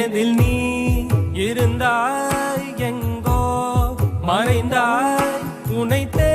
எதில் நீ இருந்தாய் எங்கோ மறைந்தாய் துணைத்தே